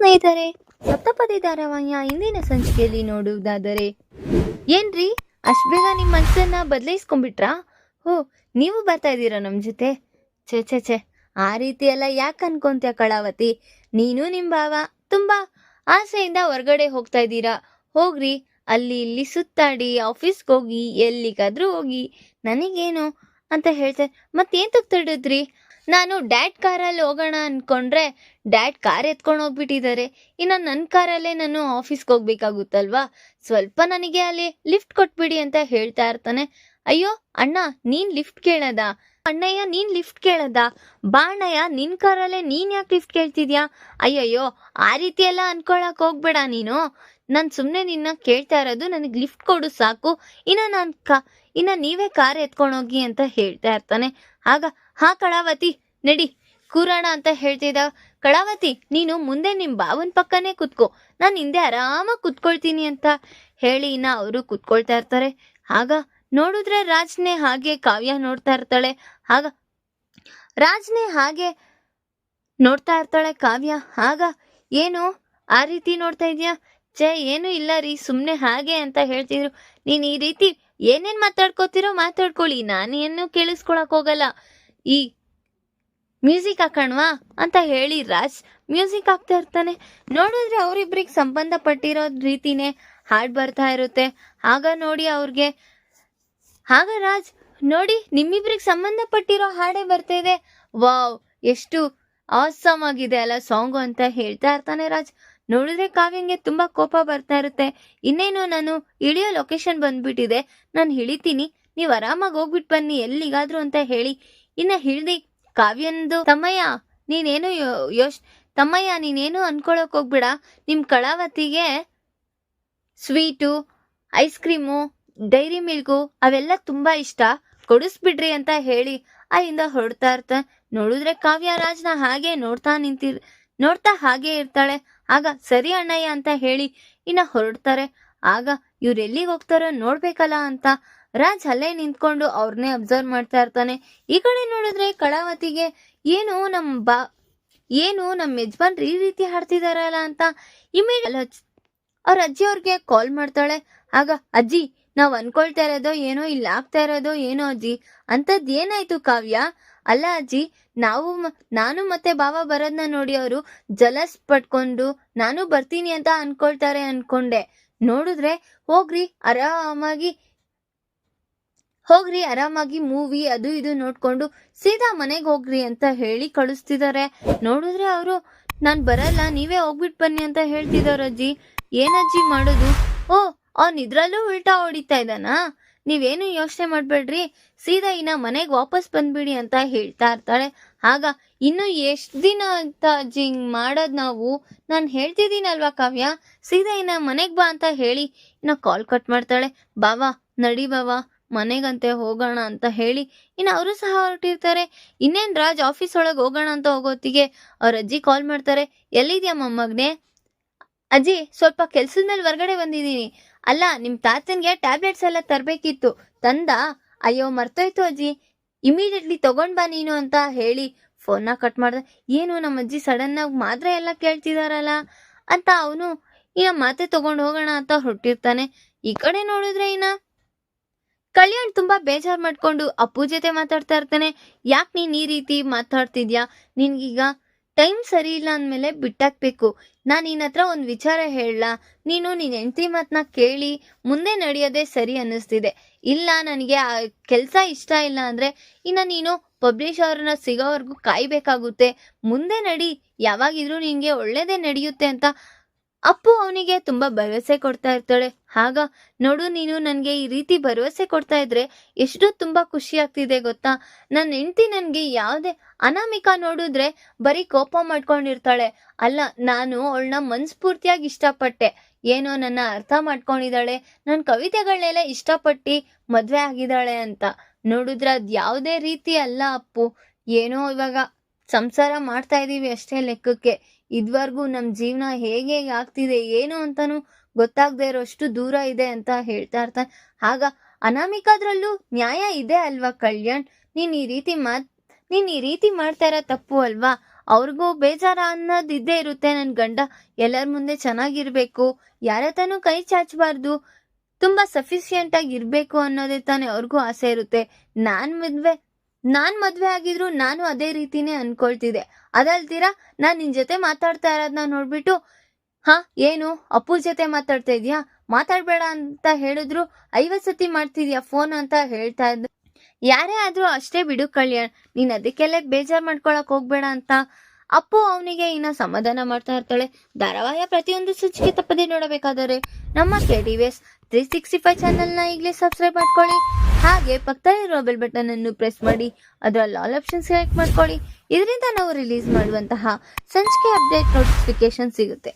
ಸ್ನೇಹಿತರೆ, ಸಪ್ತಪದಿ ಧಾರಾವಾಹಿಯ ಇಂದಿನ ಸಂಚಿಕೆಯಲ್ಲಿ ನೋಡುವುದಾದರೆ, ಏನ್ರಿ? ಅಷ್ಟು ಬೇಗ ನಿಮ್ಮ ಮನಸ್ಸನ್ನ ಬದಲಾಯಿಸ್ಕೊಂಡ್ಬಿಟ್ರಾ? ಹೋ, ನೀವು ಬರ್ತಾ ಇದ್ದೀರಾ ನಮ್ಮ ಜೊತೆ? ಛೇ ಛೇ ಛೇ, ಆ ರೀತಿ ಎಲ್ಲ ಯಾಕೆ ಅನ್ಕೊಂತ್ಯ ಕಳಾವತಿ? ನೀನು ನಿಮ್ಮ ಭಾವ, ತುಂಬಾ ಆಸೆಯಿಂದ ಹೊರಗಡೆ ಹೋಗ್ತಾ ಇದ್ದೀರಾ? ಹೋಗ್ರಿ, ಅಲ್ಲಿ ಇಲ್ಲಿ ಸುತ್ತಾಡಿ, ಆಫೀಸ್ಗೆ ಹೋಗಿ, ಎಲ್ಲಿಗಾದ್ರೂ ಹೋಗಿ, ನನಗೇನು ಅಂತ ಹೇಳ್ತಾರೆ ಮತ್ತೇನ್ ತಡಿದ್ರಿ ನಾನು ಡ್ಯಾಡ್ ಕಾರಲ್ಲಿ ಹೋಗೋಣ ಅಂದ್ಕೊಂಡ್ರೆ ಡ್ಯಾಡ್ ಕಾರ್ ಎತ್ಕೊಂಡು ಹೋಗ್ಬಿಟ್ಟಿದ್ದಾರೆ. ಇನ್ನು ನನ್ನ ಕಾರಲ್ಲೇ ನಾನು ಆಫೀಸ್ಗೆ ಹೋಗ್ಬೇಕಾಗುತ್ತಲ್ವಾ? ಸ್ವಲ್ಪ ನನಗೆ ಅಲ್ಲಿ ಲಿಫ್ಟ್ ಕೊಟ್ಬಿಡಿ ಅಂತ ಹೇಳ್ತಾ ಇರ್ತಾನೆ. ಅಯ್ಯೋ, ಅಣ್ಣ, ನೀನು ಲಿಫ್ಟ್ ಕೇಳದ? ಅಣ್ಣಯ್ಯ, ನೀನು ಲಿಫ್ಟ್ ಕೇಳದ? ಬಾ ಅಣ್ಣಯ್ಯ, ನಿನ್ ಕಾರಲ್ಲೇ ನೀನ್ ಯಾಕೆ ಲಿಫ್ಟ್ ಕೇಳ್ತಿದ್ಯಾ? ಅಯ್ಯಯ್ಯೋ, ಆ ರೀತಿ ಎಲ್ಲ ಅನ್ಕೊಳಕ್ ಹೋಗ್ಬೇಡ ನೀನು. ನಾನು ಸುಮ್ಮನೆ ನಿನ್ನ ಕೇಳ್ತಾ ಇರೋದು ನನಗೆ ಲಿಫ್ಟ್ ಕೊಡು ಸಾಕು. ಇನ್ನ ನಾನು ಕಾ, ಇನ್ನ ನೀವೇ ಕಾರ್ ಎತ್ಕೊಂಡೋಗಿ ಅಂತ ಹೇಳ್ತಾ ಇರ್ತಾನೆ. ಆಗ, ಹಾ ಕಳಾವತಿ ನಡಿ, ಕೂರೋಣ ಅಂತ ಹೇಳ್ತಿದ್ದ ಕಳಾವತಿ, ನೀನು ಮುಂದೆ ನಿಮ್ಮ ಬಾವನ್ ಪಕ್ಕನೇ ಕುತ್ಕೋ. ನಾನು ಹಿಂದೆ ಆರಾಮಾಗಿ ಕುತ್ಕೊಳ್ತೀನಿ ಅಂತ ಹೇಳಿ ಇನ್ನ ಅವರು ಕುತ್ಕೊಳ್ತಾ ಇರ್ತಾರೆ. ಆಗ ನೋಡಿದ್ರೆ ರಾಜ್ನೆ ಹಾಗೆ ಕಾವ್ಯ ನೋಡ್ತಾ ಇರ್ತಾಳೆ. ಆಗ ರಾಜ್ನೆ ಹಾಗೆ ನೋಡ್ತಾ ಇರ್ತಾಳೆ ಕಾವ್ಯ. ಆಗ ಏನು ಆ ರೀತಿ ನೋಡ್ತಾ ಇದೀಯಾ? ಛೇ, ಏನು ಇಲ್ಲ ರೀ ಸುಮ್ಮನೆ ಹಾಗೆ ಅಂತ ಹೇಳ್ತಿದ್ರು. ನೀನು ಈ ರೀತಿ ಏನೇನ್ ಮಾತಾಡ್ಕೋತಿರೋ ಮಾತಾಡ್ಕೊಳ್ಳಿ ನಾನೇನು ಕೇಳಿಸ್ಕೊಳಕ್ ಹೋಗಲ್ಲ. ಈ ಮ್ಯೂಸಿಕ್ ಹಾಕಣ್ವಾ ಅಂತ ಹೇಳಿ ರಾಜ್ ಮ್ಯೂಸಿಕ್ ಹಾಕ್ತಾ ಇರ್ತಾನೆ. ನೋಡಿದ್ರೆ ಅವರಿಬ್ರಿಗೆ ಸಂಬಂಧಪಟ್ಟಿರೋ ರೀತಿನೇ ಹಾಡ್ ಬರ್ತಾ ಇರುತ್ತೆ. ಆಗ ನೋಡಿ ಅವ್ರಿಗೆ, ಆಗ ರಾಜ್, ನೋಡಿ ನಿಮ್ಮಿಬ್ರಿಗೆ ಸಂಬಂಧಪಟ್ಟಿರೋ ಹಾಡೇ ಬರ್ತಾ ಇದೆ. ವಾವ್, ಎಷ್ಟು ಆಸಮ್ ಆಗಿದೆ ಅಲ್ಲ ಸಾಂಗು ಅಂತ ಹೇಳ್ತಾ ಇರ್ತಾನೆ ರಾಜ್. ನೋಡಿದ್ರೆ ಕಾವ್ಯಂಗೆ ತುಂಬಾ ಕೋಪ ಬರ್ತಾ ಇರುತ್ತೆ. ಇನ್ನೇನು ನಾನು ಇಳಿಯೋ ಲೊಕೇಶನ್ ಬಂದ್ಬಿಟ್ಟಿದೆ. ನಾನು ಇಳಿತೀನಿ. ನೀವು ಆರಾಮಾಗಿ ಹೋಗ್ಬಿಟ್ಟು ಬನ್ನಿ ಎಲ್ಲಿಗಾದ್ರೂ ಅಂತ ಹೇಳಿ. ಇನ್ನ ಹಿಳ್ದಿ ಕಾವ್ಯಂದು, ತಮ್ಮಯ್ಯ, ನೀನೇನು ಯೋಶ್ ತಮ್ಮಯ್ಯ, ನೀನೇನು ಅನ್ಕೊಳಕ್ ಹೋಗ್ಬೇಡ. ನಿಮ್ ಕಳಾವತಿಗೆ sweet, ice cream, Dairy Milk ಅವೆಲ್ಲ ತುಂಬಾ ಇಷ್ಟ. ಕೊಡಿಸ್ಬಿಡ್ರಿ ಅಂತ ಹೇಳಿ ಅಲ್ಲಿಂದ ಹೊರಡ್ತಾ ಇರ್ತ. ನೋಡಿದ್ರೆ ಕಾವ್ಯ ರಾಜ್ನ ಹಾಗೆ ನೋಡ್ತಾ ನಿಂತಿರ್, ನೋಡ್ತಾ ಹಾಗೆ ಇರ್ತಾಳೆ. ಆಗ, ಸರಿ ಅಣ್ಣಯ್ಯ ಅಂತ ಹೇಳಿ ಇನ್ನ ಹೊರಡ್ತಾರೆ. ಆಗ, ಇವ್ರು ಎಲ್ಲಿಗೆ ಹೋಗ್ತಾರೋ ನೋಡ್ಬೇಕಲ್ಲ ಅಂತ ರಾಜ್ ಅಲ್ಲೇ ನಿಂತ್ಕೊಂಡು ಅವ್ರನ್ನೇ ಅಬ್ಸರ್ವ್ ಮಾಡ್ತಾ ಇರ್ತಾನೆ. ಈ ಕಡೆ ನೋಡಿದ್ರೆ ಕಳಾವತಿಗೆ ಏನು ನಮ್ ಬಾ, ಏನು ನಮ್ಮ ಯಜಮಾನ್ರು ಈ ರೀತಿ ಹಾಡ್ತಿದಾರಲ್ಲ ಅಂತ ಇಮೇಜ್ ಅವ್ರ ಅಜ್ಜಿ ಅವ್ರಿಗೆ ಕಾಲ್ ಮಾಡ್ತಾಳೆ. ಆಗ, ಅಜ್ಜಿ, ನಾವ್ ಅನ್ಕೊಳ್ತಾ ಇರೋದೋ ಏನೋ, ಇಲ್ಲಿ ಆಗ್ತಾ ಇರೋದೋ ಏನೋ ಅಜ್ಜಿ, ಅಂತದ್ ಏನಾಯ್ತು ಕಾವ್ಯ? ಅಲ್ಲ ಅಜ್ಜಿ, ನಾವು ನಾನು ಮತ್ತೆ ಬಾವ ಬರೋದ್ನ ನೋಡಿ ಅವರು ಜಲಸ್ ಪಟ್ಕೊಂಡು ನಾನು ಬರ್ತೀನಿ ಅಂತ ಅನ್ಕೊಳ್ತಾರೆ ಅನ್ಕೊಂಡೆ. ನೋಡಿದ್ರೆ ಹೋಗ್ರಿ, ಆರಾಮಾಗಿ ಹೋಗ್ರಿ, ಆರಾಮಾಗಿ ಮೂವಿ ಅದು ಇದು ನೋಡ್ಕೊಂಡು ಸೀದಾ ಮನೆಗೆ ಹೋಗ್ರಿ ಅಂತ ಹೇಳಿ ಕಳಿಸ್ತಿದ್ದಾರೆ ನೋಡಿದ್ರೆ ಅವರು, ನಾನು ಬರಲ್ಲ, ನೀವೇ ಹೋಗ್ಬಿಟ್ ಬನ್ನಿ ಅಂತ ಹೇಳ್ತಿದಾರ ಅಜ್ಜಿ. ಏನಜ್ಜಿ ಮಾಡೋದು? ಓ, ಅವ್ನು ಇದ್ರಲ್ಲೂ ಉಲ್ಟಾ ಹೊಡಿತಾ ಇದ್ದಾನಾ? ನೀವೇನು ಯೋಚನೆ ಮಾಡ್ಬೇಡ್ರಿ. ಸೀದಾ ಇನ್ನ ಮನೆಗೆ ವಾಪಸ್ ಬಂದ್ಬಿಡಿ ಅಂತ ಹೇಳ್ತಾ ಇರ್ತಾಳೆ. ಆಗ, ಇನ್ನು ಎಷ್ಟ್ ದಿನ ಅಂತ ಅಜ್ಜಿ ಹಿಂಗ್ ಮಾಡೋದ್ ನಾವು? ನಾನು ಹೇಳ್ತಿದ್ದೀನಲ್ವಾ ಕಾವ್ಯ? ಸೀದಾ ಇನ್ನ ಮನೆಗ್ ಬಾ ಅಂತ ಹೇಳಿ, ಇನ್ನ ಕಾಲ್ ಕಟ್ ಮಾಡ್ತಾಳೆ. ಬಾವಾ, ನಡಿ ಬಾವಾ. ಮನೆಗಂತೆ ಹೋಗೋಣ ಅಂತ ಹೇಳಿ ಇನ್ನು ಅವರು ಸಹ ಹೊರಟಿರ್ತಾರೆ. ಇನ್ನೇನು ರಾಜ್ ಆಫೀಸ್ ಒಳಗೆ ಹೋಗೋಣ ಅಂತ ಹೋಗೋತ್ತಿಗೆ ಅವ್ರ ಅಜ್ಜಿ ಕಾಲ್ ಮಾಡ್ತಾರೆ. ಎಲ್ಲಿದ್ಯಾ ಮೊಮ್ಮಗ್ನೆ? ಅಜ್ಜಿ, ಸ್ವಲ್ಪ ಕೆಲ್ಸದ ಮೇಲೆ ಹೊರಗಡೆ ಬಂದಿದ್ದೀನಿ. ಅಲ್ಲ ನಿಮ್ಮ ತಾತನಿಗೆ ಟ್ಯಾಬ್ಲೆಟ್ಸ್ ಎಲ್ಲ ತರಬೇಕಿತ್ತು. ತಂದ? ಅಯ್ಯೋ, ಮರ್ತೋಯ್ತು ಅಜ್ಜಿ. ಇಮಿಡಿಯೇಟ್ಲಿ ತಗೊಂಡ್ ಬಾ ನೀನು ಅಂತ ಹೇಳಿ ಫೋನ್ನ ಕಟ್ ಮಾಡ್ದೆ. ಏನು ನಮ್ಮ ಅಜ್ಜಿ ಸಡನ್ ಆಗಿ ಮಾತ್ರೆ ಎಲ್ಲ ಕೇಳ್ತಿದಾರಲ್ಲ? ಅಂತ ಅವನು, ಇನ್ನ ಮಾತೆ ತಗೊಂಡು ಹೋಗೋಣ ಅಂತ ಹೊರಟಿರ್ತಾನೆ. ಈ ಕಡೆ ನೋಡಿದ್ರೆ ಇನ್ನ ತುಂಬಾ ಬೇಜಾರ್ ಮಾಡ್ಕೊಂಡು ಅಪ್ಪು ಜೊತೆ ಮಾತಾಡ್ತಾ ಇರ್ತಾನೆ. ಯಾಕೆ ನೀನ್ ಈ ರೀತಿ ಮಾತಾಡ್ತಿದ್ಯಾ? ನಿನ್ಗೀಗ ಟೈಮ್ ಸರಿ ಇಲ್ಲ ಅಂದ್ಮೇಲೆ ಬಿಟ್ಟಾಕ್ಬೇಕು. ನಾನು ನಿನ್ನ ಹತ್ರ ಒಂದು ವಿಚಾರ ಹೇಳಲ್ಲ ನೀನು ನಿನ್ನ ಹೆಂಡತಿ ಮಾತನ್ನ ಕೇಳಿ ಮುಂದೆ ನಡೆಯೋದೇ ಸರಿ ಅನ್ನಿಸ್ತಿದೆ. ಇಲ್ಲ, ನನಗೆ ಆ ಕೆಲಸ ಇಷ್ಟ ಇಲ್ಲ ಅಂದ್ರೆ ಇನ್ನು ನೀನು ಪಬ್ಲಿಷ್ ಅವ್ರನ್ನ ಸಿಗೋವರೆಗೂ ಕಾಯ್ಬೇಕಾಗುತ್ತೆ. ಮುಂದೆ ನಡಿ, ಯಾವಾಗಿದ್ರೂ ನಿನ್ಗೆ ಒಳ್ಳೇದೇ ನಡೆಯುತ್ತೆ ಅಂತ ಅಪ್ಪು ಅವನಿಗೆ ತುಂಬಾ ಭರವಸೆ ಕೊಡ್ತಾ ಇರ್ತಾಳೆ. ಆಗ, ನೋಡು ನೀನು ನನಗೆ ಈ ರೀತಿ ಭರವಸೆ ಕೊಡ್ತಾ ಇದ್ರೆ ಎಷ್ಟು ತುಂಬಾ ಖುಷಿ ಆಗ್ತಿದೆ ಗೊತ್ತಾ? ನನ್ನ ಹೆಂಡತಿ ನನಗೆ ಯಾವುದೇ ಅನಾಮಿಕ ನೋಡಿದ್ರೆ ಬರೀ ಕೋಪ ಮಾಡ್ಕೊಂಡಿರ್ತಾಳೆ. ಅಲ್ಲ, ನಾನು ಅವಳನ್ನ ಮನ್ಸ್ಫೂರ್ತಿಯಾಗಿ ಇಷ್ಟಪಟ್ಟೆ. ಏನೋ ನನ್ನ ಅರ್ಥ ಮಾಡ್ಕೊಂಡಿದ್ದಾಳೆ. ನನ್ನ ಕವಿತೆಗಳನ್ನೆಲ್ಲ ಇಷ್ಟಪಟ್ಟು ಮದುವೆ ಆಗಿದ್ದಾಳೆ ಅಂತ. ನೋಡಿದ್ರೆ ಅದು ಯಾವುದೇ ರೀತಿ ಅಲ್ಲ ಅಪ್ಪು. ಏನೋ ಇವಾಗ ಸಂಸಾರ ಮಾಡ್ತಾ ಇದೀವಿ ಅಷ್ಟೇ ಲೆಕ್ಕಕ್ಕೆ. ಇದ್ವರ್ಗೂ ನಮ್ ಜೀವನ ಹೇಗೆ ಹೇಗೆ ಆಗ್ತಿದೆ, ಏನು ಅಂತಾನು ಗೊತ್ತಾಗದೆ ಇರೋಷ್ಟು ದೂರ ಇದೆ ಅಂತ ಹೇಳ್ತಾ ಇರ್ತಾನೆ ಆಗ ಅನಾಮಿಕಾದ್ರಲ್ಲೂ ನ್ಯಾಯ ಇದೆ ಅಲ್ವಾ ಕಲ್ಯಾಣ್? ನೀನ್ ಈ ರೀತಿ ಮಾತ್ ನೀನ್ ಈ ರೀತಿ ಮಾಡ್ತಾ ಇರೋ ತಪ್ಪು ಅಲ್ವಾ? ಅವ್ರಿಗೂ ಬೇಜಾರ ಅನ್ನೋದು ಇದ್ದೇ ಇರುತ್ತೆ ನನ್ನ ಗಂಡ. ಎಲ್ಲರ ಮುಂದೆ ಚೆನ್ನಾಗಿರ್ಬೇಕು. ಯಾರ ತಾನು ಕೈ ಚಾಚಬಾರ್ದು. ತುಂಬಾ ಸಫಿಶಿಯೆಂಟ್ ಆಗಿ ಇರ್ಬೇಕು ಅನ್ನೋದೇ ತಾನೇ ಅವ್ರಿಗೂ ಆಸೆ ಇರುತ್ತೆ. ನಾನ್ ಮದ್ವೆ ನಾನ್ ಮದ್ವೆ ಆಗಿದ್ರು ನಾನು ಅದೇ ರೀತಿನೇ ಅನ್ಕೊಳ್ತಿದ್ದೆ. ಅದಲ್ತೀರಾ ನಾನ್ ನಿನ್ ಜೊತೆ ಮಾತಾಡ್ತಾ ಇರೋದನ್ನ ನೋಡ್ಬಿಟ್ಟು, ಹಾ, ಏನು? ಅಪ್ಪು ಜೊತೆ ಮಾತಾಡ್ತಾ ಇದೀಯಾ? ಮಾತಾಡ್ಬೇಡ ಅಂತ ಹೇಳಿದ್ರು, ಐವತ್ ಸತಿ ಮಾಡ್ತಿದ್ಯಾ ಫೋನ್ ಅಂತ ಹೇಳ್ತಾ ಇದ್ರು. ಯಾರೇ ಆದ್ರೂ ಅಷ್ಟೇ ಬಿಡು ಕಲ್ಯಾಣ್, ನೀನ್ ಅದಕ್ಕೆಲ್ಲ ಬೇಜಾರ್ ಮಾಡ್ಕೊಳಕ್ ಹೋಗ್ಬೇಡ ಅಂತ. ಅಪ್ಪು ಅವನಿಗೆ ಇನ್ನ ಸಮಾಧಾನ ಮಾಡ್ತಾ ಇರ್ತಾಳೆ. ಧಾರಾವಾಹಿಯ ಪ್ರತಿಯೊಂದು ಸೂಚಿಕೆ ತಪ್ಪದೆ ನೋಡಬೇಕಾದರೆ, ನಮ್ಮ ಕೆ ತ್ರೀ ಸಿಕ್ಸ್ಟಿ ಫೈವ್ ಚಾನಲ್ನ ಈಗಲೇ ಸಬ್ಸ್ಕ್ರೈಬ್ ಮಾಡ್ಕೊಳ್ಳಿ. ಹಾಗೆ ಪಕ್ಕದಲ್ಲಿರೋ ಬೆಲ್ ಬಟನ್ ಅನ್ನು ಪ್ರೆಸ್ ಮಾಡಿ, ಅದರಲ್ಲಿ ಆಲ್ ಆಪ್ಷನ್ ಸೆಲೆಕ್ಟ್ ಮಾಡ್ಕೊಳ್ಳಿ. ಇದರಿಂದ ನಾವು ರಿಲೀಸ್ ಮಾಡುವಂತಹ ಸಂಚಿಕೆ ಅಪ್ಡೇಟ್ ನೋಟಿಫಿಕೇಶನ್ ಸಿಗುತ್ತೆ.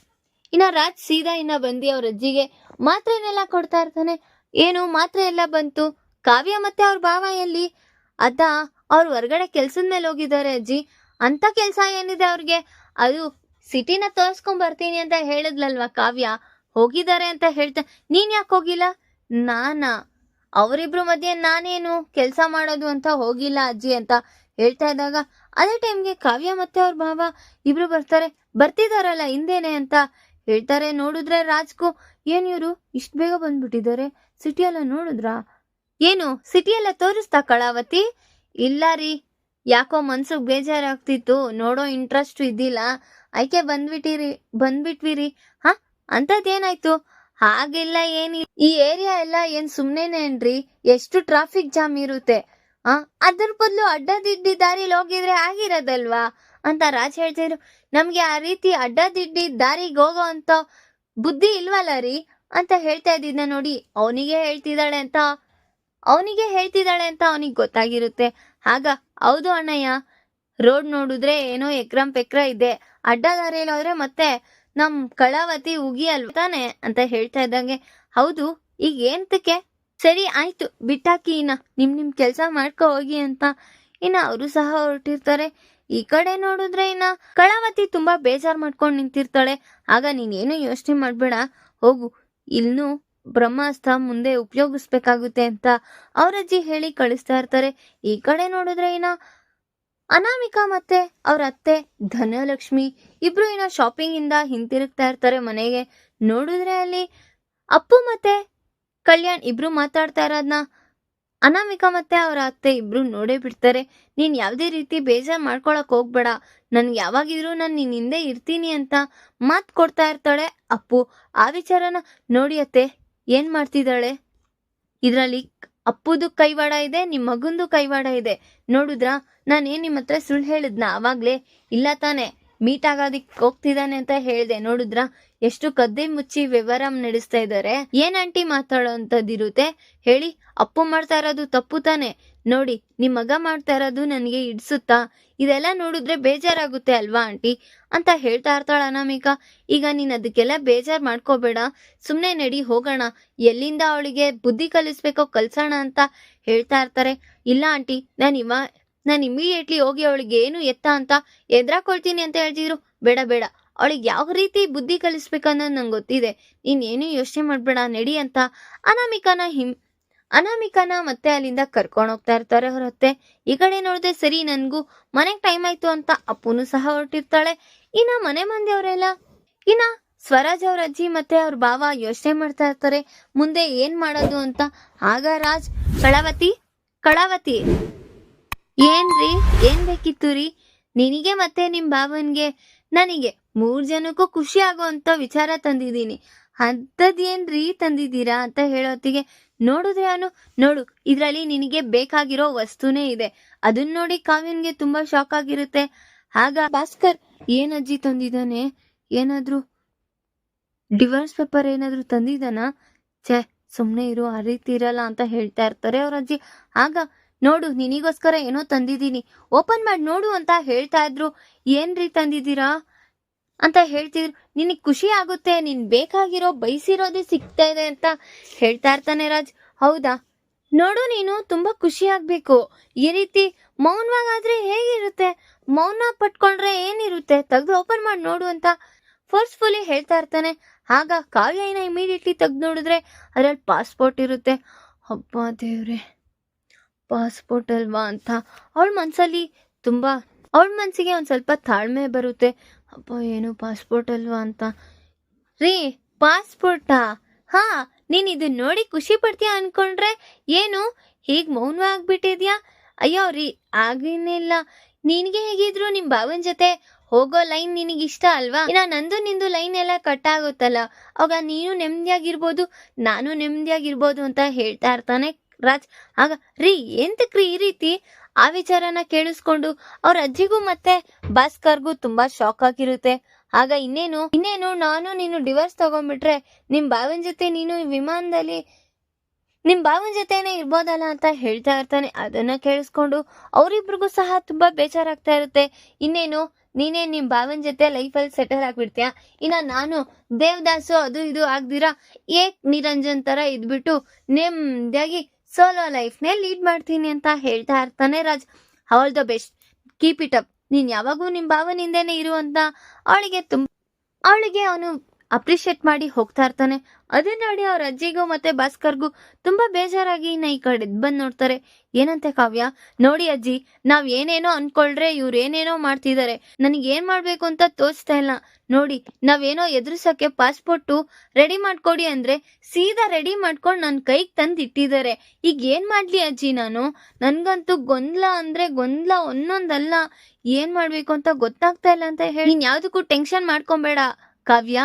ಇನ್ನ ರಾಜ್ ಸೀದಾ ಇನ್ನ ಬಂದು ಅವ್ರ ಅಜ್ಜಿಗೆ ಮಾತ್ರೆನೆಲ್ಲ ಕೊಡ್ತಾ ಇರ್ತಾನೆ? ಏನು, ಮಾತ್ರೆ ಎಲ್ಲ ಬಂತು? ಕಾವ್ಯ ಮತ್ತೆ ಅವ್ರ ಭಾವ ಎಲ್ಲಿ? ಅದ, ಅವ್ರು ಹೊರಗಡೆ ಕೆಲ್ಸದ ಮೇಲೆ ಹೋಗಿದ್ದಾರೆ ಅಜ್ಜಿ. ಅಂತ ಕೆಲ್ಸ ಏನಿದೆ ಅವ್ರಿಗೆ? ಅದು ಸಿಟಿನ ತೋರ್ಸ್ಕೊಂಡ್ ಬರ್ತೀನಿ ಅಂತ ಹೇಳಿದ್ಲಲ್ವಾ ಕಾವ್ಯ? ಹೋಗಿದ್ದಾರೆ ಅಂತ ಹೇಳ್ತಾ ನೀನ್ ಯಾಕೆ ಹೋಗಿಲ್ಲ? ನಾನಾ? ಅವರಿಬ್ರು ಮಧ್ಯೆ ನಾನೇನು ಕೆಲಸ ಮಾಡೋದು ಅಂತ ಹೋಗಿಲ್ಲ ಅಜ್ಜಿ ಅಂತ ಹೇಳ್ತಾ ಇದ್ದಾಗ, ಅದೇ ಟೈಮ್ಗೆ ಕಾವ್ಯ ಮತ್ತೆ ಅವ್ರ ಭಾವ ಇಬ್ರು ಬರ್ತಾರೆ. ಬರ್ತಿದಾರಲ್ಲ ಹಿಂದೇನೆ ಅಂತ ಹೇಳ್ತಾರೆ. ನೋಡಿದ್ರೆ ರಾಜ್ಕು, ಏನ್ ಇವರು? ಇಷ್ಟು ಬೇಗ ಬಂದ್ಬಿಟ್ಟಿದ್ದಾರೆ. ಸಿಟಿ ಎಲ್ಲ ನೋಡಿದ್ರಾ? ಏನು ಸಿಟಿ ತೋರಿಸ್ತಾ ಕಳಾವತಿ? ಇಲ್ಲ ರೀ. ಯಾಕೋ ಮನ್ಸಿಗೆ ಬೇಜಾರಾಗ್ತಿತ್ತು. ನೋಡೋ ಇಂಟ್ರೆಸ್ಟ್ ಇದ್ದಿಲ್ಲ. ಆಯ್ಕೆ ಬಂದ್ಬಿಟ್ಟಿರಿ ಬಂದ್ಬಿಟ್ವಿರಿ. ಹಾ? ಅಂತದೇನಾಯ್ತು ಹಾಗೆಲ್ಲ ಏನಿಲ್ಲ ಈ ಏರಿಯಾ ಎಲ್ಲ ಏನ್ ಸುಮ್ನೆನೇನ್ರಿ ಎಷ್ಟು ಟ್ರಾಫಿಕ್ ಜಾಮ್ ಇರುತ್ತೆ. ಆ, ಅದ್ರ ಬದಲು ಅಡ್ಡದಿಡ್ಡಿ ದಾರಿಲಿ ಹೋಗಿದ್ರೆ ಆಗಿರೋದಲ್ವಾ? ಅಂತ ರಾಜ್ ಹೇಳ್ತಿದ್ರು ನಮ್ಗೆ ಆ ರೀತಿ ಅಡ್ಡದಿಡ್ಡಿ ದಾರಿಗೆ ಹೋಗೋ ಅಂತ ಬುದ್ಧಿ ಇಲ್ವಲ್ಲ ರೀ? ಅಂತ ಹೇಳ್ತಾ ಇದ್ದಿದ್ನ ನೋಡಿ, ಅವನಿಗೆ ಹೇಳ್ತಿದ್ದಾಳೆ ಅಂತ, ಅವನಿಗೆ ಹೇಳ್ತಿದ್ದಾಳೆ ಅಂತ ಅವನಿಗೆ ಗೊತ್ತಾಗಿರುತ್ತೆ. ಆಗ, ಹೌದು ಅಣ್ಣಯ್ಯ, ರೋಡ್ ನೋಡಿದ್ರೆ ಏನೋ ಎಕ್ರಂ ಪೆಕ್ರ ಇದೆ. ಅಡ್ಡ ದಾರಿಯಲ್ಲಿ ಹೋದ್ರೆ ಮತ್ತೆ ನಮ್ ಕಳಾವತಿ ಉಗಿ ಅಲ್ವ ತಾನೆ ಅಂತ ಹೇಳ್ತಾ ಇದ್ದಂಗೆ, ಹೌದು, ಈಗ ಏನ್ತಕ್ಕೆ ಸರಿ, ಆಯ್ತು, ಬಿಟ್ಟಾಕಿ ಇನ್ನ, ನಿಮ್ ನಿಮ್ ಕೆಲ್ಸ ಮಾಡ್ಕೊ ಹೋಗಿ ಅಂತ. ಇನ್ನ ಅವರು ಸಹ ಹೊರಟಿರ್ತಾರೆ. ಈ ಕಡೆ ನೋಡಿದ್ರೆ ಇನ್ನ ಕಳಾವತಿ ತುಂಬಾ ಬೇಜಾರ್ ಮಾಡ್ಕೊಂಡು ನಿಂತಿರ್ತಾಳೆ. ಆಗ ನೀನೇನು ಯೋಚನೆ ಮಾಡ್ಬೇಡ, ಹೋಗು ಇನ್ನು ಬ್ರಹ್ಮಾಸ್ತ್ರ ಮುಂದೆ ಉಪಯೋಗಿಸ್ಬೇಕಾಗುತ್ತೆ ಅಂತ ಅವ್ರಜ್ಜಿ ಹೇಳಿ ಕಳಿಸ್ತಾ ಇರ್ತಾರೆ. ಈ ಕಡೆ ನೋಡಿದ್ರೆ ಇನ್ನ ಅನಾಮಿಕಾ ಮತ್ತೆ ಅವ್ರ ಅತ್ತೆ ಧನಲಕ್ಷ್ಮಿ ಇಬ್ರು ಏನೋ ಶಾಪಿಂಗ್ ಇಂದ ಹಿಂತಿರುಗ್ತಾ ಇರ್ತಾರೆ ಮನೆಗೆ. ನೋಡಿದ್ರೆ ಅಲ್ಲಿ ಅಪ್ಪು ಮತ್ತೆ ಕಲ್ಯಾಣ್ ಇಬ್ರು ಮಾತಾಡ್ತಾ ಇರೋದ್ನ ಅನಾಮಿಕಾ ಮತ್ತೆ ಅವರ ಅತ್ತೆ ಇಬ್ರು ನೋಡೇ ಬಿಡ್ತಾರೆ. ನೀನ್ ಯಾವುದೇ ರೀತಿ ಬೇಜಾರ್ ಮಾಡ್ಕೊಳಕ್ ಹೋಗ್ಬೇಡ. ನನ್ಗೆ ಯಾವಾಗಿದ್ರು ನಾನು ನಿನ್ ಹಿಂದೆ ಇರ್ತೀನಿ ಅಂತ ಮಾತ್ ಕೊಡ್ತಾ ಇರ್ತಾಳೆ ಅಪ್ಪು. ಆ ವಿಚಾರನ ನೋಡಿ ಅತ್ತೆ ಏನ್ ಮಾಡ್ತಿದ್ದಾಳೆ? ಇದ್ರಲ್ಲಿ ಅಪ್ಪುದು ಕೈವಾಡ ಇದೆ, ನಿಮ್ ಮಗಂದು ಕೈವಾಡ ಇದೆ. ನೋಡಿದ್ರಾ, ನಾನೇನ್ ನಿಮ್ಮ ಹತ್ರ ಸುಳ್ಳು ಹೇಳಿದ್ನ? ಅವಾಗ್ಲೇ, ಇಲ್ಲ ತಾನೆ. ಮೀಟ್ ಆಗೋದಿಕ್ ಹೋಗ್ತಿದ್ದಾನೆ ಅಂತ ಹೇಳ್ದೆ. ನೋಡಿದ್ರ? ಎಷ್ಟು ಕದ್ದೆ ಮುಚ್ಚಿ ವ್ಯವಹಾರ ನಡೆಸ್ತಾ ಇದ್ದಾರೆ ಏನ್ ಆಂಟಿ ಮಾತಾಡೋಂಥದ್ದಿರುತ್ತೆ? ಹೇಳಿ. ಅಪ್ಪು ಮಾಡ್ತಾ ಇರೋದು ತಪ್ಪು ತಾನೆ. ನೋಡಿ, ನಿಮ್ ಮಗ ಮಾಡ್ತಾ ಇರೋದು ನನಗೆ ಇಡ್ಸುತ್ತಾ? ಇದೆಲ್ಲ ನೋಡಿದ್ರೆ ಬೇಜಾರಾಗುತ್ತೆ ಅಲ್ವಾ ಆಂಟಿ? ಅಂತ ಹೇಳ್ತಾ ಇರ್ತಾಳ ಅನಾಮಿಕಾ. ಈಗ ನೀನ್ ಅದಕ್ಕೆಲ್ಲ ಬೇಜಾರ್ ಮಾಡ್ಕೋಬೇಡ. ಸುಮ್ನೆ ನಡಿ, ಹೋಗೋಣ. ಎಲ್ಲಿಂದ ಅವಳಿಗೆ ಬುದ್ಧಿ ಕಲಿಸ್ಬೇಕೋ ಕಲ್ಸೋಣ ಅಂತ ಹೇಳ್ತಾ ಇರ್ತಾರೆ. ಇಲ್ಲ ಆಂಟಿ, ನಾನು ಇವ ನಾನು ಇಮಿಡಿಯೇಟ್ಲಿ ಹೋಗಿ ಅವಳಿಗೆ ಏನು ಎತ್ತ ಅಂತ ಎದ್ರಾಕೊಳ್ತೀನಿ ಅಂತ ಹೇಳ್ತಿದ್ರು. ಬೇಡ ಬೇಡ. ಅವಳಿಗೆ ಯಾವ ರೀತಿ ಬುದ್ಧಿ ಕಲಿಸ್ಬೇಕನ್ನೋದು ನಂಗೆ ಗೊತ್ತಿದೆ. ನೀನ್ ಏನು ಯೋಚನೆ ಮಾಡ್ಬೇಡ, ನಡಿ ಅಂತ ಅನಾಮಿಕಾನ ಹಿಂ, ಅನಾಮಿಕಾನ ಮತ್ತೆ ಅಲ್ಲಿಂದ ಕರ್ಕೊಂಡು ಹೋಗ್ತಾ ಇರ್ತಾರೆ ಹೊರತ್ತೆ. ಈ ಕಡೆ ನೋಡಿದೆ ಸರಿ, ನನಗೂ ಮನೆಗೆ ಟೈಮ್ ಆಯ್ತು ಅಂತ ಅಪ್ಪುನು ಸಹ ಹೊರಟಿರ್ತಾಳೆ. ಇನ್ನು ಮನೆ ಮಂದಿಯವರೆಲ್ಲ ಇನ್ನ ಸ್ವರಾಜ್ ಅವ್ರ ಅಜ್ಜಿ ಮತ್ತೆ ಅವ್ರ ಭಾವ ಯೋಚನೆ ಮಾಡ್ತಾ ಇರ್ತಾರೆ. ಮುಂದೆ ಏನು ಮಾಡೋದು ಅಂತ? ಆಗ ರಾಜ್, ಕಳಾವತಿ ಕಳಾವತಿ. ಏನ್ರಿ? ಏನ್ ಬೇಕಿತ್ತು ರೀ? ನಿನಗೆ ಮತ್ತೆ ನಿಮ್ ಬಾಬನ್ಗೆ ನನಗೆ ಮೂರ್ ಜನಕ್ಕೂ ಖುಷಿ ಆಗೋಂತ ವಿಚಾರ ತಂದಿದ್ದೀನಿ. ಅಂಥದ್ದೇನ್ರಿ ತಂದಿದ್ದೀರಾ ಅಂತ ಹೇಳೋತ್ತಿಗೆ ನೋಡಿದ್ರೆ ಅವನು ನೋಡು, ಇದ್ರಲ್ಲಿ ನಿನಗೆ ಬೇಕಾಗಿರೋ ವಸ್ತುನೇ ಇದೆ. ಅದನ್ನ ನೋಡಿ ಕಾವ್ಯನ್ಗೆ ತುಂಬಾ ಶಾಕ್ ಆಗಿರುತ್ತೆ. ಆಗ ಭಾಸ್ಕರ್, ಏನ್ ಅಜ್ಜಿ ತಂದಿದ್ದಾನೆ? ಏನಾದ್ರು ಡಿವೋರ್ಸ್ ಪೇಪರ್ ಏನಾದ್ರು ತಂದಿದ್ದಾನ? ಛೇ ಸುಮ್ಮನೆ ಇರು, ಆ ರೀತಿ ಇರಲ್ಲ ಅಂತ ಹೇಳ್ತಾ ಇರ್ತಾರೆ ಅವ್ರ ಅಜ್ಜಿ. ಆಗ ನೋಡು, ನಿನಿಗೋಸ್ಕರ ಏನೋ ತಂದಿದ್ದೀನಿ. ಓಪನ್ ಮಾಡಿ ನೋಡು ಅಂತ ಹೇಳ್ತಾ ಇದ್ರು. ಏನ್ರಿ ತಂದಿದ್ದೀರಾ? ಅಂತ ಹೇಳ್ತಿದ್ರು. ನಿನಗೆ ಖುಷಿ ಆಗುತ್ತೆ, ನಿನ್ ಬೇಕಾಗಿರೋ, ಬಯಸಿರೋದೇ ಸಿಗ್ತಾ ಇದೆ ಅಂತ ಹೇಳ್ತಾ ಇರ್ತಾನೆ ರಾಜ್. ಹೌದಾ? ನೋಡು ನೀನು, ತುಂಬಾ ಖುಷಿ ಆಗ್ಬೇಕು. ಈ ರೀತಿ ಮೌನವಾಗಾದ್ರೆ ಹೇಗಿರುತ್ತೆ? ಮೌನ ಪಟ್ಕೊಂಡ್ರೆ ಏನಿರುತ್ತೆ? ತೆಗ್ದು ಓಪನ್ ಮಾಡಿ ನೋಡು ಅಂತ ಫೋರ್ಸ್ಫುಲಿ ಹೇಳ್ತಾ ಇರ್ತಾನೆ. ಆಗ ಕಾವ್ಯ ಇಮಿಡಿಯೇಟ್ಲಿ ತೆಗ್ದು ನೋಡಿದ್ರೆ ಅದ್ರಲ್ಲಿ ಪಾಸ್ಪೋರ್ಟ್ ಇರುತ್ತೆ. ಹಬ್ಬ ದೇವ್ರೆ. ಪಾಸ್ಪೋರ್ಟ್ ಅಲ್ವಾ ಅಂತ. ಅವಳ ಮನಸ್ಸಲ್ಲಿ ತುಂಬಾ, ಅವಳ ಮನ್ಸಿಗೆ ಒಂದು ಸ್ವಲ್ಪ ತಾಳ್ಮೆ ಬರುತ್ತೆ. ಅಪ್ಪ ಏನು ಪಾಸ್ಪೋರ್ಟ್ ಅಲ್ವಾ ಅಂತ. ರೀ ಪಾಸ್ಪೋರ್ಟಾ ಹಾ, ನೀನು ಇದನ್ನ ನೋಡಿ ಖುಷಿ ಪಡ್ತೀಯ ಅನ್ಕೊಂಡ್ರೆ ಏನು? ಹೀಗೆ ಮೌನವಾಗ್ಬಿಟ್ಟಿದ್ಯಾ ಅಯ್ಯೋ ರೀ ಆಗೇನಿಲ್ಲ ನಿನಗೆ ಹೇಗಿದ್ರು ನಿಮ್ಮ ಭಾವನ ಜೊತೆ ಹೋಗೋ ಲೈನ್ ನಿನಗೆ ಇಷ್ಟ ಅಲ್ವಾ? ಇನ್ನ ನಂದು ನಿಂದು ಲೈನ್ ಎಲ್ಲ ಕಟ್ ಆಗುತ್ತಲ್ಲ. ಅವಾಗ ನೀನು ನೆಮ್ಮದಿಯಾಗಿರ್ಬೋದು ನಾನು ನೆಮ್ಮದಿಯಾಗಿರ್ಬೋದು ಅಂತ ಹೇಳ್ತಾ ಇರ್ತಾನೆ ರಾಜ್, ಆಗ ರೀ, ಎಂತಕ್ರಿ ಈ ರೀತಿ? ಆ ವಿಚಾರನ ಕೇಳಿಸ್ಕೊಂಡು ಅವ್ರ ಅಜ್ಜಿಗೂ ಮತ್ತೆ ಭಾಸ್ಕರ್ಗೂ ತುಂಬಾ ಶಾಕ್ ಆಗಿರುತ್ತೆ. ಆಗ ಇನ್ನೇನು ಇನ್ನೇನು, ನಾನು ನೀನು ಡಿವೋರ್ಸ್ ತಗೊಂಡ್ಬಿಟ್ರೆ ನಿಮ್ ಬಾವನ್ ಜೊತೆ ನೀನು ವಿಮಾನದಲ್ಲಿ, ನಿಮ್ ಬಾವನ್ ಜೊತೆನೆ ಇರ್ಬೋದಲ್ಲ ಅಂತ ಹೇಳ್ತಾ ಇರ್ತಾನೆ. ಅದನ್ನ ಕೇಳಿಸ್ಕೊಂಡು ಅವರಿಬ್ರಿಗೂ ಸಹ ತುಂಬಾ ಬೇಜಾರಾಗ್ತಾ ಇರುತ್ತೆ. ಇನ್ನೇನು, ನೀನೇ ನಿಮ್ ಬಾವನ್ ಜೊತೆ ಲೈಫಲ್ಲಿ ಸೆಟಲ್ ಆಗ್ಬಿಡ್ತೀಯ? ಇನ್ನ ನಾನು ದೇವದಾಸು ಅದು ಇದು ಆಗ್ದಿರಾ? ಏಕ್ ನಿರಂಜನ್ ತರ ಇದ್ಬಿಟ್ಟು ನೆಮ್ಮದಿಯಾಗಿ ಸೋಲೋ ಲೈಫ್ನೇ ಲೀಡ್ ಮಾಡ್ತೀನಿ ಅಂತ ಹೇಳ್ತಾ ಇರ್ತಾನೆ Raj. All the best keep it up ನೀನ್ ಯಾವಾಗೂ ನಿಮ್ ಭಾವನಿಂದೇನೆ ಇರು ಅಂತ ಅವಳಿಗೆ ತುಂಬ ಅವಳಿಗೆ ಅವನು ಅಪ್ರಿಶಿಯೇಟ್ ಮಾಡಿ ಹೋಗ್ತಾ ಇರ್ತಾನೆ. ಅದೇ ನೋಡಿ ಅವ್ರ ಅಜ್ಜಿಗೂ ಮತ್ತೆ ಭಾಸ್ಕರ್ಗೂ ತುಂಬಾ ಬೇಜಾರಾಗಿ ಇನ್ನ ಈ ಕಡೆ ಬಂದ್ ನೋಡ್ತಾರೆ. ಏನಂತೆ ಕಾವ್ಯ? ನೋಡಿ ಅಜ್ಜಿ, ನಾವ್ ಏನೇನೋ ಅನ್ಕೊಳ್ರೆ ಇವ್ರ ಏನೇನೋ ಮಾಡ್ತಿದ್ದಾರೆ ನನಗೆ ಏನ್ ಮಾಡ್ಬೇಕು ಅಂತ ತೋಚ್ತಾ ಇಲ್ಲ. ನೋಡಿ, ನಾವೇನೋ ಎದುರಿಸಕ್ಕೆ ಪಾಸ್ಪೋರ್ಟು ರೆಡಿ ಮಾಡ್ಕೊಡಿ ಅಂದ್ರೆ ಸೀದಾ ರೆಡಿ ಮಾಡ್ಕೊಂಡು ನನ್ನ ಕೈಗೆ ತಂದು ಇಟ್ಟಿದ್ದಾರೆ ಈಗ ಏನ್ ಮಾಡ್ಲಿ ಅಜ್ಜಿ ನಾನು? ನನ್ಗಂತೂ ಗೊಂದಲ ಅಂದ್ರೆ ಗೊಂದಲ ಒಂದೊಂದಲ್ಲ. ಏನ್ ಮಾಡ್ಬೇಕು ಅಂತ ಗೊತ್ತಾಗ್ತಾ ಇಲ್ಲ ಅಂತ ಹೇಳಿ. ನೀನ್ ಯಾವ್ದಕ್ಕೂ ಟೆನ್ಷನ್ ಮಾಡ್ಕೊಂಬೇಡ. ಕಾವ್ಯ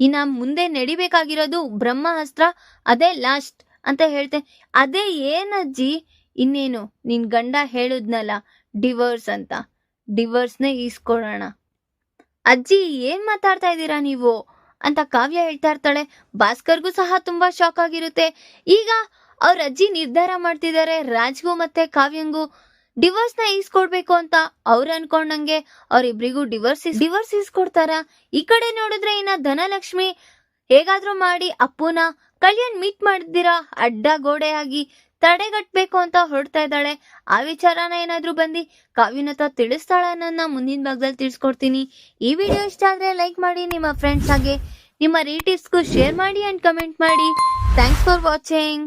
ಇನ್ನ ಮುಂದೆ ನಡಿಬೇಕಾಗಿರೋದು ಬ್ರಹ್ಮಾಸ್ತ್ರ ಅದೇ ಲಾಸ್ಟ್ ಅಂತ ಹೇಳ್ತೆ. ಅದೇ ಏನಜ್ಜಿ ಇನ್ನೇನು, ನಿನ್ ಗಂಡ ಹೇಳುದ್ನಲ್ಲ ಡಿವೋರ್ಸ್ ಅಂತ. ಡಿವೋರ್ಸ್ನೇ ಈಸ್ಕೊಡೋಣ ಅಜ್ಜಿ, ಏನ್ ಮಾತಾಡ್ತಾ ಇದ್ದೀರಾ ನೀವು? ಅಂತ ಕಾವ್ಯ ಹೇಳ್ತಾ ಇರ್ತಾಳೆ. ಭಾಸ್ಕರ್ಗೂ ಸಹ ತುಂಬಾ ಶಾಕ್ ಆಗಿರುತ್ತೆ. ಈಗ ಅವ್ರ ಅಜ್ಜಿ ನಿರ್ಧಾರ ಮಾಡ್ತಿದ್ದಾರೆ. ರಾಜ್ಗೂ ಮತ್ತೆ ಕಾವ್ಯಂಗೂ. ಡಿವೋರ್ಸ್ನ ಈಸ್ಕೊಡ್ಬೇಕು ಅಂತ ಅವ್ರು ಅನ್ಕೊಂಡಂಗೆ ಅವ್ರಿಬ್ರಿಗೂ ಡಿವೋರ್ಸ್ ಡಿವೋರ್ಸ್ ಇಸ್ಕೊಡ್ತಾರ ಈ ಕಡೆ ನೋಡಿದ್ರೆ ಇನ್ನ ಧನಲಕ್ಷ್ಮಿ ಹೇಗಾದ್ರೂ ಮಾಡಿ ಅಪ್ಪುನ ಕಲ್ಯಾಣ್ ಮೀಟ್ ಮಾಡಿದ್ದೀರಾ ಅಡ್ಡ ಗೋಡೆಯಾಗಿ ತಡೆಗಟ್ಬೇಕು ಅಂತ ಹೊರಡ್ತಾ ಇದ್ದಾಳೆ. ಆ ವಿಚಾರನ ಏನಾದ್ರೂ ಬಂದು ಕಾವ್ಯನತ ತಿಳಿಸ್ತಾಳ ನನ್ನ ಮುಂದಿನ ಭಾಗದಲ್ಲಿ ತಿಳಿಸ್ಕೊಡ್ತೀನಿ. ಈ ವಿಡಿಯೋ ಇಷ್ಟ ಆದ್ರೆ ಲೈಕ್ ಮಾಡಿ, ನಿಮ್ಮ ಫ್ರೆಂಡ್ಸ್ ಹಾಗೆ, ನಿಮ್ಮ ರಿಲೇಟಿವ್ಸ್ಗೂ ಶೇರ್ ಮಾಡಿ ಅಂಡ್ ಕಮೆಂಟ್ ಮಾಡಿ. Thanks for watching